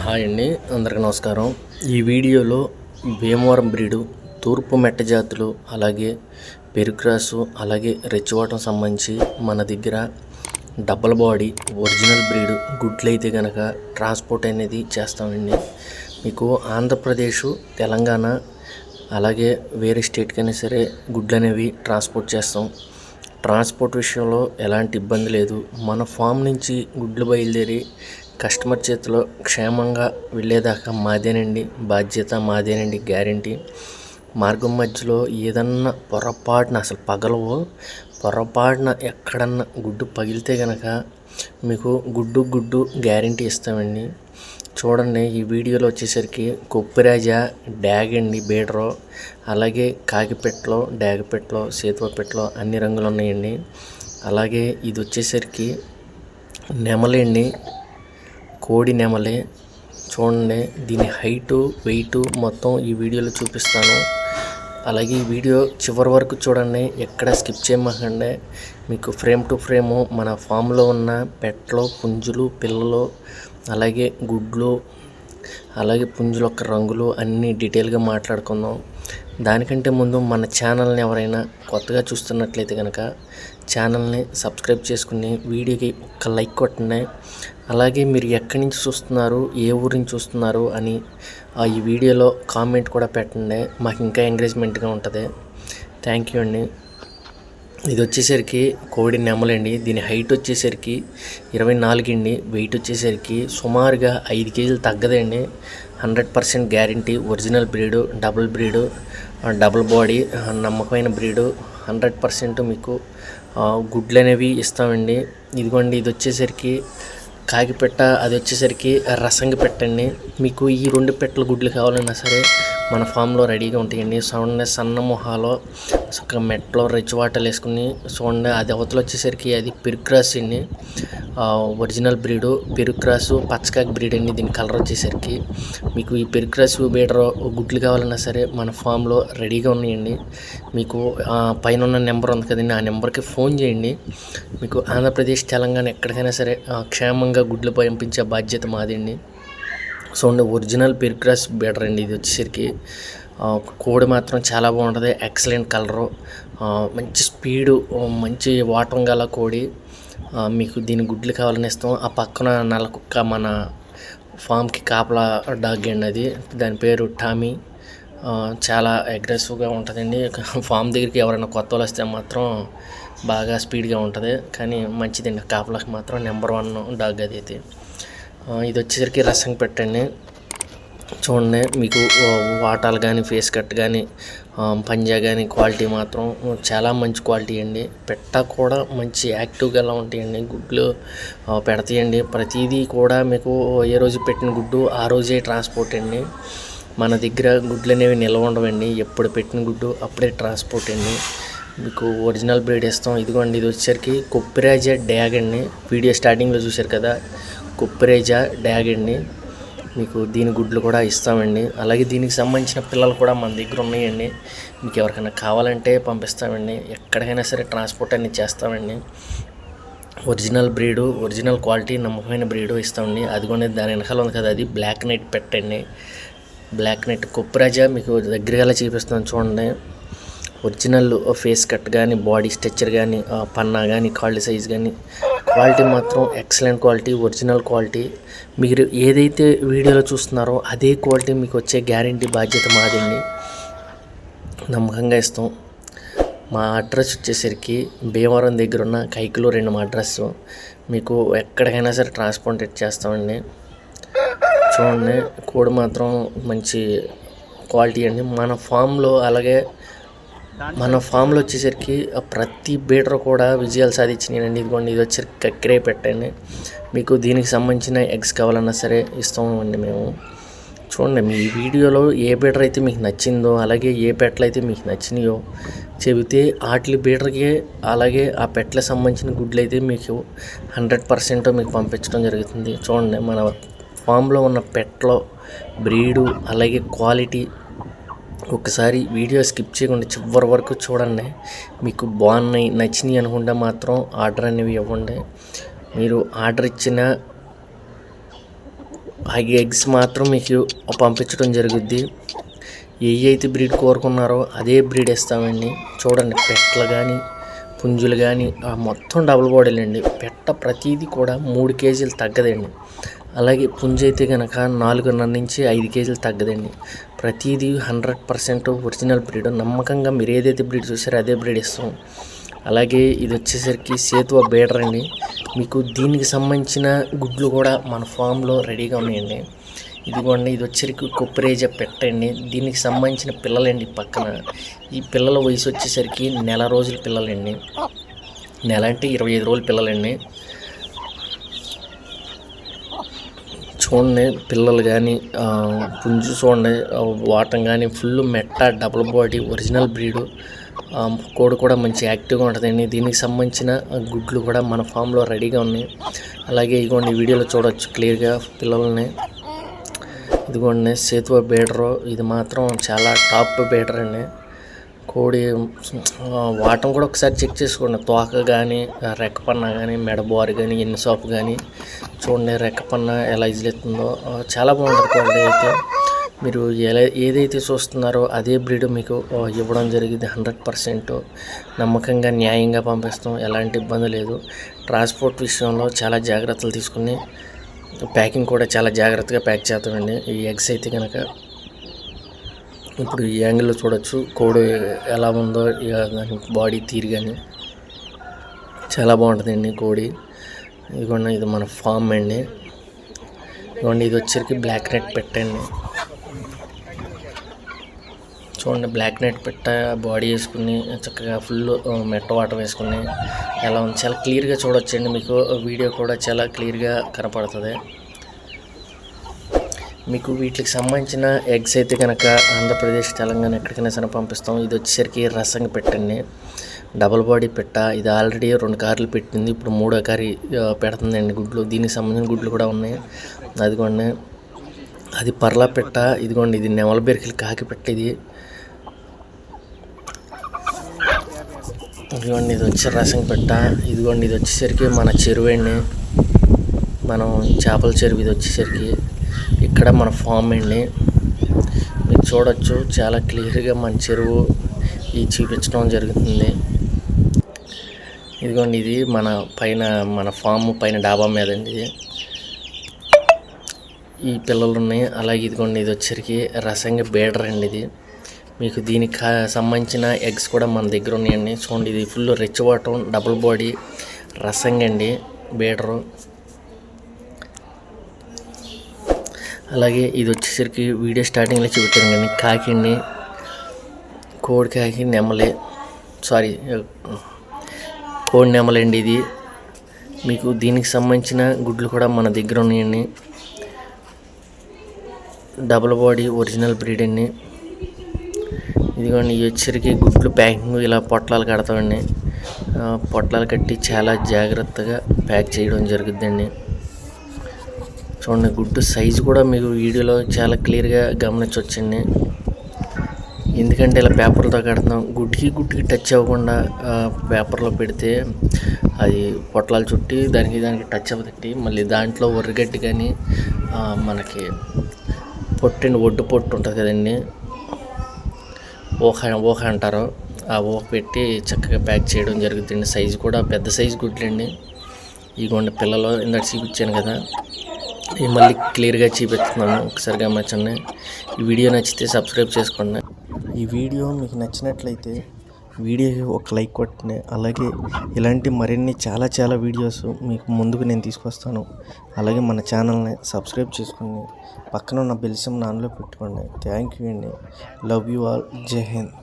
Hi అండి అందరికీ నమస్కారం. ఈ వీడియోలో భీమవరం బ్రీడు తూర్పు మెట్ట జాతులు అలాగే పెరుక్రాసు అలాగే రెచ్చివాటం సంబంధించి మన దగ్గర డబల్ బాడీ ఒరిజినల్ బ్రీడ్ గుడ్లు అయితే కనుక ట్రాన్స్పోర్ట్ అనేది చేస్తామండి. మీకు ఆంధ్రప్రదేశ్ తెలంగాణ అలాగే వేరే స్టేట్కైనా సరే గుడ్లు అనేవి ట్రాన్స్పోర్ట్ చేస్తాం. ట్రాన్స్పోర్ట్ విషయంలో ఎలాంటి ఇబ్బంది లేదు. మన ఫామ్ నుంచి గుడ్లు బయలుదేరి కస్టమర్ చేతిలో క్షేమంగా వెళ్ళేదాకా మాదేనండి బాధ్యత మాదేనండి గ్యారంటీ. మార్గం మధ్యలో ఏదన్నా పొరపాటున అసలు పగలవు పొరపాటున ఎక్కడన్నా గుడ్డు పగిలితే కనుక మీకు గుడ్డు గుడ్డు గ్యారంటీ ఇస్తామండి. చూడండి ఈ వీడియోలో వచ్చేసరికి కొప్పిరాజా డ్యాగ్ అండి బీడరు అలాగే కాకిపెట్లో డ్యాగపెట్టలో సేతువపెట్లో అన్ని రంగులు ఉన్నాయండి. అలాగే ఇది వచ్చేసరికి నెమలండి కోడి నెమలి చూడండి దీని హైటు వెయిట్ మొత్తం ఈ వీడియోలో చూపిస్తాను. అలాగే ఈ వీడియో చివరి వరకు చూడండి ఎక్కడ స్కిప్ చేయమకండి మీకు ఫ్రేమ్ టు ఫ్రేము మన ఫామ్లో ఉన్న పెట్లో పుంజులు పిల్లలు అలాగే గుడ్లు అలాగే పుంజుల యొక్క రంగులు అన్నీ డీటెయిల్గా మాట్లాడుకుందాం. దానికంటే ముందు మన ఛానల్ని ఎవరైనా కొత్తగా చూస్తున్నట్లయితే కనుక ఛానల్ని సబ్స్క్రైబ్ చేసుకుని వీడియోకి ఒక్క లైక్ కొట్టండి. అలాగే మీరు ఎక్కడి నుంచి చూస్తున్నారు ఏ ఊరి నుంచి చూస్తున్నారు అని ఆ ఈ వీడియోలో కామెంట్ కూడా పెట్టండి. మాకు ఇంకా ఎంకరేజ్మెంట్గా ఉంటుంది. థ్యాంక్ యూ అండి. ఇది వచ్చేసరికి కోడి నెమలండి దీని హైట్ వచ్చేసరికి ఇరవై నాలుగు అండి. వెయిట్ వచ్చేసరికి సుమారుగా ఐదు కేజీలు తగ్గదండి hundred percent guarantee. Original breed double breed double body నమ్మకమైన బ్రీడు. హండ్రెడ్ పర్సెంట్ మీకు గుడ్లు అనేవి ఇస్తామండి. ఇదిగోండి ఇది వచ్చేసరికి కాగిపెట్ట అది వచ్చేసరికి రసంగి పెట్టండి. మీకు ఈ రెండు పెట్టల గుడ్లు కావాలన్నా సరే మన ఫామ్లో రెడీగా ఉంటాయండి. చూడండి సన్న మొహాలో మెట్లో రిచ్ వాటర్ వేసుకుని చూడండి అది అవతల వచ్చేసరికి అది పిరుక్రాస్ అండి. ఒరిజినల్ బ్రీడు పిరుక్రాసు పచ్చకాకి బ్రీడ్ అండి. దీని కలర్ వచ్చేసరికి మీకు ఈ పిరుక్రాస్ బీడర్ గుడ్లు కావాలన్నా సరే మన ఫామ్లో రెడీగా ఉన్నాయండి. మీకు పైన ఉన్న నెంబర్ ఉంది కదండి ఆ నెంబర్కి ఫోన్ చేయండి. మీకు ఆంధ్రప్రదేశ్ తెలంగాణ ఎక్కడికైనా సరే క్షేమంగా గుడ్లు పంపించే బాధ్యత మాదండి. సో అండి ఒరిజినల్ పెరుక్రాస్ బెటర్ అండి. ఇది వచ్చేసరికి కోడి మాత్రం చాలా బాగుంటుంది. ఎక్సలెంట్ కలరు మంచి స్పీడు మంచి వాటం గల కోడి. మీకు దీని గుడ్లు కావాలని ఇస్తాం. ఆ పక్కన నల్ల కుక్క మన ఫామ్కి కాపలా డాగ్ అండి అది. దాని పేరు టామీ చాలా అగ్రెసివ్గా ఉంటుందండి. ఫామ్ దగ్గరికి ఎవరైనా కొత్త వాళ్ళు వస్తే మాత్రం బాగా స్పీడ్గా ఉంటుంది. కానీ మంచిదండి. కాపలాకి మాత్రం నెంబర్ వన్ డాగ్ అది అయితే. ఇది వచ్చేసరికి రసం పెట్టండి. చూడండి మీకు వాటాలు కానీ ఫేస్ కట్ కానీ పంజా కానీ క్వాలిటీ మాత్రం చాలా మంచి క్వాలిటీ అండి. పెట్ట కూడా మంచి యాక్టివ్గా ఎలా ఉంటాయండి గుడ్లు పెడతాయండి. ప్రతిదీ కూడా మీకు ఏ రోజు పెట్టిన గుడ్డు ఆ రోజే ట్రాన్స్పోర్ట్ అండి. మన దగ్గర గుడ్లు అనేవి నిల్వ ఉండవండి. ఎప్పుడు పెట్టిన గుడ్డు అప్పుడే ట్రాన్స్పోర్ట్ అండి. మీకు ఒరిజినల్ బ్రీడ్ ఇస్తాం. ఇదిగోండి ఇది వచ్చేసరికి కొప్పిరాజ డ్యాగ్ అండి. వీడియో స్టార్టింగ్లో చూశారు కదా కుప్పరేజా డ్యాగ్ అండి మీకు దీని గుడ్లు కూడా ఇస్తామండి. అలాగే దీనికి సంబంధించిన పిల్లలు కూడా మన దగ్గర ఉన్నాయండి. మీకు ఎవరికైనా కావాలంటే పంపిస్తామండి. ఎక్కడికైనా సరే ట్రాన్స్పోర్ట్ అనేది చేస్తామండి. ఒరిజినల్ బ్రీడు ఒరిజినల్ క్వాలిటీ నమ్మకమైన బ్రీడు ఇస్తామండి. అదిగోండి దాని వెనకాల ఉంది కదా అది బ్లాక్ నైట్ పెట్టండి బ్లాక్ నైట్ కొప్పిరాజా మీకు దగ్గరగా చూపిస్తాను చూడండి. ఒరిజినల్ ఫేస్ కట్ కానీ బాడీ స్ట్రక్చర్ కానీ పన్నా కానీ కాళ్ళు సైజ్ కానీ క్వాలిటీ మాత్రం ఎక్సలెంట్ క్వాలిటీ ఒరిజినల్ క్వాలిటీ. మీరు ఏదైతే వీడియోలో చూస్తున్నారో అదే క్వాలిటీ మీకు వచ్చే గ్యారంటీ బాధ్యత మాదండి నమ్మకంగా ఇస్తాం. మా అడ్రస్ వచ్చేసరికి భీమవరం దగ్గర ఉన్న కైకులు రెండు మా అడ్రస్. మీకు ఎక్కడికైనా సరే ట్రాన్స్పోర్ట్ చేస్తామండి. చూడండి కోడి మాత్రం మంచి క్వాలిటీ అండి. మన ఫామ్లో అలాగే మన ఫామ్లో వచ్చేసరికి ప్రతి బీటర్ కూడా విజయాలు సాధించినాయండి. ఇదిగోండి ఇది వచ్చేసరికి కక్కిరే పెట్టండి మీకు దీనికి సంబంధించిన ఎగ్స్ కావాలన్నా సరే ఇస్తామండి మేము. చూడండి మీ వీడియోలో ఏ బీటర్ అయితే మీకు నచ్చిందో అలాగే ఏ పెట్టలు అయితే మీకు నచ్చినాయో చెబితే వాటి బీటర్కి అలాగే ఆ పెట్టలకు సంబంధించిన గుడ్లు అయితే మీకు హండ్రెడ్ పర్సెంట్ మీకు పంపించడం జరుగుతుంది. చూడండి మన ఫామ్లో ఉన్న పెట్లో బ్రీడు అలాగే క్వాలిటీ ఒకసారి వీడియో స్కిప్ చేయకుండా చివరి వరకు చూడండి. మీకు బాగున్నాయి నచ్చినాయి అనుకుంటే మాత్రం ఆర్డర్ అనేవి ఇవ్వండి. మీరు ఆర్డర్ ఇచ్చిన ఆ ఎగ్స్ మాత్రం మీకు పంపించడం జరుగుద్ది. ఏ అయితే బ్రీడ్ కోరుకున్నారో అదే బ్రీడ్ ఇస్తామండి. చూడండి పెట్టలు కానీ పుంజులు కానీ ఆ మొత్తం డబుల్ బాడీలండి పెట్ట ప్రతిదీ కూడా మూడు కేజీలు తగ్గదండి. అలాగే పుంజు అయితే కనుక నాలుగున్నర నుంచి ఐదు కేజీలు తగ్గదండి. ప్రతిదీ హండ్రెడ్ పర్సెంట్ ఒరిజినల్ బ్రీడ్. నమ్మకంగా మీరు ఏదైతే బ్రీడ్ చూసారో అదే బ్రీడ్ ఇస్తాం. అలాగే ఇది వచ్చేసరికి సేతువ బేడర్ అండి. మీకు దీనికి సంబంధించిన గుడ్లు కూడా మన ఫామ్లో రెడీగా ఉన్నాయండి. ఇదిగోండి ఇది వచ్చేసరికి కొప్పరేజ పెట్టండి దీనికి సంబంధించిన పిల్లలండి పక్కన. ఈ పిల్లల వయసు వచ్చేసరికి నెల రోజుల పిల్లలండి. నెల అంటే ఇరవై ఐదు రోజుల పిల్లలండి. చూడండి పిల్లలు కానీ పుంజు చూడండి వాటం కానీ ఫుల్ మెట్ట డబుల్ బాడీ ఒరిజినల్ బ్రీడు. కోడి కూడా మంచి యాక్టివ్గా ఉంటుందండి. దీనికి సంబంధించిన గుడ్లు కూడా మన ఫామ్లో రెడీగా ఉన్నాయి. అలాగే ఇదిగోండి వీడియోలో చూడవచ్చు క్లియర్గా పిల్లల్ని. ఇదిగోండి సేతువ బీడరు ఇది మాత్రం చాలా టాప్ బేటర్ అండి కోడి వాటం కూడా ఒకసారి చెక్ చేసుకోండి. తోక కానీ రెక్కపన్న కానీ మెడబోరు కానీ ఎన్ని సోపు కానీ చూడండి రెక్కపన్న ఎలా ఇజిలెత్తుందో చాలా బాగుంటుంది క్వాలిటీ అయితే. మీరు ఎలా ఏదైతే చూస్తున్నారో అదే బ్రీడ్ మీకు ఇవ్వడం జరిగింది హండ్రెడ్ పర్సెంట్. నమ్మకంగా న్యాయంగా పంపిస్తాం. ఎలాంటి ఇబ్బంది లేదు. ట్రాన్స్పోర్ట్ విషయంలో చాలా జాగ్రత్తలు తీసుకుని ప్యాకింగ్ కూడా చాలా జాగ్రత్తగా ప్యాక్ చేస్తామండి ఈ ఎగ్స్ అయితే కనుక ఇప్పుడు ఈ యాంగిల్లో చూడొచ్చు కోడి ఎలా ఉందో ఇక దాని బాడీ తీరు కానీ చాలా బాగుంటుందండి కోడి. ఇదిగోండి ఇది మన ఫామ్ అండి. ఇదిగోండి ఇది వచ్చరికి బ్లాక్ నెట్ పెట్టండి చూడండి బ్లాక్ నెట్ పెట్ట బాడీ వేసుకుని చక్కగా ఫుల్ మెట్ట వాటర్ వేసుకుని ఎలా ఉంది. చాలా క్లియర్గా చూడొచ్చండి మీకు. వీడియో కూడా చాలా క్లియర్గా కనపడుతుంది. మీకు వీటికి సంబంధించిన ఎగ్స్ అయితే కనుక ఆంధ్రప్రదేశ్ తెలంగాణ ఎక్కడికైనా సరే పంపిస్తాం. ఇది వచ్చేసరికి రసం పెట్టండి. డబుల్ బాడీ పెట్ట. ఇది ఆల్రెడీ రెండు కార్లు పెట్టింది. ఇప్పుడు మూడో కారి పెడుతుందండి గుడ్లు. దీనికి సంబంధించిన గుడ్లు కూడా ఉన్నాయి. అదిగోండి. అది పర్లా పెట్ట. ఇదిగోండి ఇది నెమల బెరికలు కాకి పెట్టేది ఇదిగోండి ఇది వచ్చి రసం పెట్ట. ఇదిగోండి ఇది వచ్చేసరికి మన చెరువు అండి మనం చేపల చెరువు ఇది వచ్చేసరికి. ఇక్కడ మన ఫామ్ అండి మీరు చూడొచ్చు చాలా క్లియర్గా మన చెరువు ఇది చూపించడం జరుగుతుంది. ఇదిగోండి ఇది మన పైన మన ఫామ్ పైన డాబా మీద అండి. ఇది ఈ పిల్లలు ఉన్నాయి. అలాగే ఇదిగోండి ఇది వచ్చరికి రసంగా బేడర్ అండి ఇది. మీకు దీనికి సంబంధించిన ఎగ్స్ కూడా మన దగ్గర ఉన్నాయండి. చూడండి ఇది ఫుల్ రిచ్ వాటం డబుల్ బాడీ రసంగా అండి బేడరు. అలాగే ఇది వచ్చేసరికి వీడియో స్టార్టింగ్లో చూపించాను కానీ కాకిని కోడి కాకి నెమలే సారీ కోడి నెమలండి ఇది. మీకు దీనికి సంబంధించిన గుడ్లు కూడా మన దగ్గర ఉన్నాయండి. డబుల్ బాడీ ఒరిజినల్ బ్రీడ్ అండి. ఇదిగోండి వచ్చేసరికి గుడ్లు ప్యాకింగ్ ఇలా పొట్లాలు కడతామండి. పొట్లాలు కట్టి చాలా జాగ్రత్తగా ప్యాక్ చేయడం జరుగుద్దండి. చూడండి గుడ్డు సైజు కూడా మీకు వీడియోలో చాలా క్లియర్గా గమనించవచ్చండి ఎందుకంటే ఇలా పేపర్తో కడుతున్నాం. గుడ్డికి గుడ్డికి టచ్ అవ్వకుండా పేపర్లో పెడితే అది పొట్లాలు చుట్టి దానికి దానికి టచ్ అవ్వదండి. మళ్ళీ దాంట్లో ఒర్రగడ్డి కానీ మనకి పొట్టిండి ఒడ్డు పొట్టు ఉంటుంది కదండి. ఊహ ఊహ అంటారు. ఆ ఊహ పెట్టి చక్కగా ప్యాక్ చేయడం జరుగుతుంది సైజు కూడా పెద్ద సైజు గుడ్లండి. ఇగోండి పిల్లలు ఇందాక చూపించాను కదా. మళ్ళీ క్లియర్గా చూపిస్తున్నాను ఒకసారి గమనించండి. ఈ వీడియో నచ్చితే సబ్స్క్రైబ్ చేసుకోండి. ఈ వీడియో మీకు నచ్చినట్లయితే వీడియోకి ఒక లైక్ కొట్టండి. అలాగే ఇలాంటి మరిన్ని చాలా చాలా వీడియోస్ మీకు ముందుకు నేను తీసుకొస్తాను. అలాగే మన ఛానల్ని సబ్స్క్రైబ్ చేసుకోండి. పక్కన ఉన్న బెల్సిమ్ నాన్లో పెట్టుకోండి. థ్యాంక్ యూ అండి. Love you all. Jai Hind.